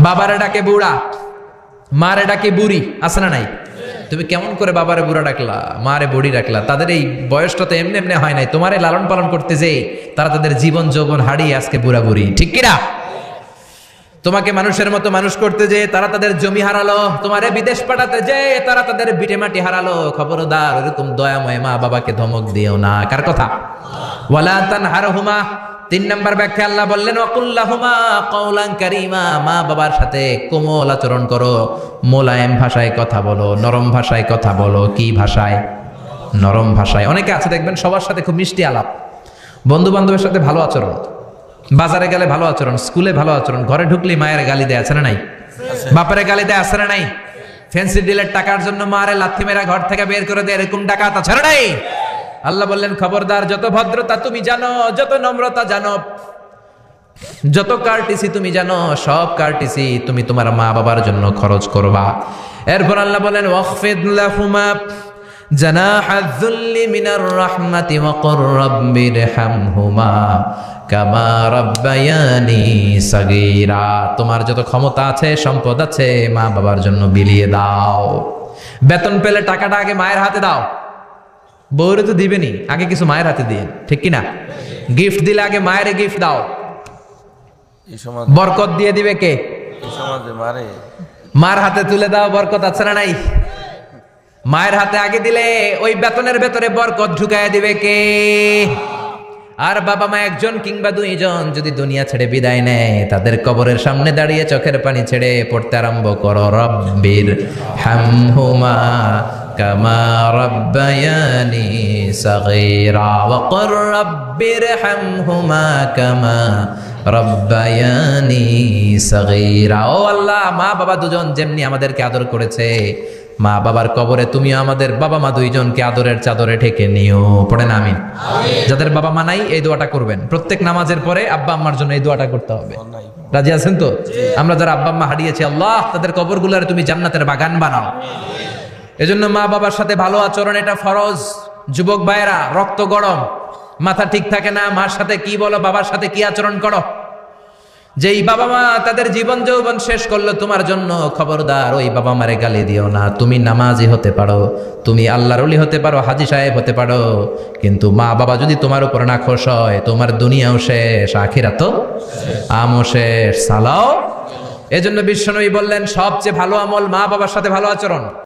বাবারে ডাকে বুড়া, মারে ডাকে বুড়ি, আছে না নাই? তুমি কেমন করে বাবারে বুড়া ডাকলা, মারে বুড়ি ডাকলা? তাদের এই বয়সটা তো এমনি এমনি হয় নাই। তোমারে লালন পালন করতে যে তারা তাদের জীবন যৌবন হারিয়ে আজকে বুড়া বুড়ি। ঠিক কিনা? তোমাকে মানুষের মতো মানুষ করতে যে তারা তাদের জমি হারালো, তোমারে বিদেশ পাঠাতে যে তারা তাদের বিটে মাটি হারালো। খবরদার, ওরকম দয়াময় মা বাবাকে ধমক দিও না। কার কথা? ওয়ালা তানহারহুমা। তিন নম্বর ব্যাখ্যা আল্লাহ বললেন ওয়াকুল্লাহুমা কওলান কারীমা মা বাবার সাথে কোমল আচরণ করো। মোলায়েম ভাষায় কথা বলো নরম ভাষায় কথা বলো। কি ভাষায়? নরম ভাষায়। অনেকে আছে দেখবেন সবার সাথে খুব মিষ্টি আলাপ। বন্ধু বান্ধবের সাথে ভালো আচরণ। বাজারে গেলে ভালো আচরণ স্কুলে ভালো আচরণ ঘরে ঢুকলে মায়ের গালি দেয় আছে না নাই? বাপের গালি দেয় আছে না নাই? ফ্যান্সি ডিলের টাকার জন্য মারে লাথি মেরা ঘর থেকে বের করে দেয় এরকম ডাকাত আছে না নাই? আল্লাহ বললেন, খবরদার, যত ভদ্রতা তুমি জানো, যত নম্রতা জানো, যত কার্টিসি তুমি জানো, সব কার্টিসি তুমি তোমার মা বাবার জন্য খরচ করবা। এরপর আল্লাহ বলেন ওয়াখফিদ লাহুমা রাহমাতি ওয়া কুর রাব্বিরহামহুমা কামা সাগীরা। তোমার যত ক্ষমতা আছে, সম্পদ আছে মা বাবার জন্য বিলিয়ে দাও। বেতন পেলে টাকাটা আগে মায়ের হাতে দাও। বউরে তো দিবেনি আগে কিছু মায়ের হাতে দিয়ে ঠিক কি না গিফট দিলে আগে মায়ের গিফট দাও। বরকত দিয়ে দিবে কে? মারে। মার হাতে তুলে দাও বরকত আছে না নাই? মায়ের হাতে আগে দিলে ওই বেতনের ভেতরে বরকত ঢুকায় দিবে কে? আর বাবা মা একজন কিংবা দুইজন যদি দুনিয়া ছেড়ে বিদায় নেয় তাদের কবরের সামনে দাঁড়িয়ে চোখের পানি ছেড়ে পড়তে আরম্ভ করো রব্বির হামহুমা। কামা রব্বায়ানি সাগীরা ওয়া কুর রব্বির হামহুমা কামা রব্বায়ানি সাগীরা ও আল্লাহ মা বাবা দুজন যেমনি আমাদেরকে আদর করেছে মা বাবার কবরে তুমিও আমাদের বাবা মা দুইজনকে আদরের চাদরে ঠেকে নিও পড়েন আমিন। যাদের বাবা মা নাই এই দোয়াটা করবেন। প্রত্যেক নামাজের পরে আব্বা আম্মার জন্য এই দোয়াটা করতে হবে। রাজি আছেন তো? আমরা যারা আব্বা আম্মা হারিয়েছি আল্লাহ তাদের কবরগুলোর তুমি জান্নাতের বাগান বানাও। এজন্য মা বাবার সাথে ভালো আচরণ, এটা ফরজ। যুবক ভাইয়েরা, রক্ত গরম। মাথা ঠিক থাকে না, মার সাথে কি বলো, বাবার সাথে কি আচরণ করো? যেই বাবা মা তাদের জীবন যৌবন শেষ করল, তোমার জন্য খবরদার, ওই বাবা মারে গালি দিও না। তুমি নামাজি হতে পারো, তুমি আল্লাহর অলি হতে পারো, হাজি সাহেব হতে পারো। কিন্তু মা বাবা যদি তোমার উপর না খোশ হয়, তোমার দুনিয়াও শেষ আখিরা তো আমও শেষ, সালাও এজন্য বিশ্বনবী বললেন, সবচেয়ে ভালো আমল মা বাবার সাথে ভালো আচরণ।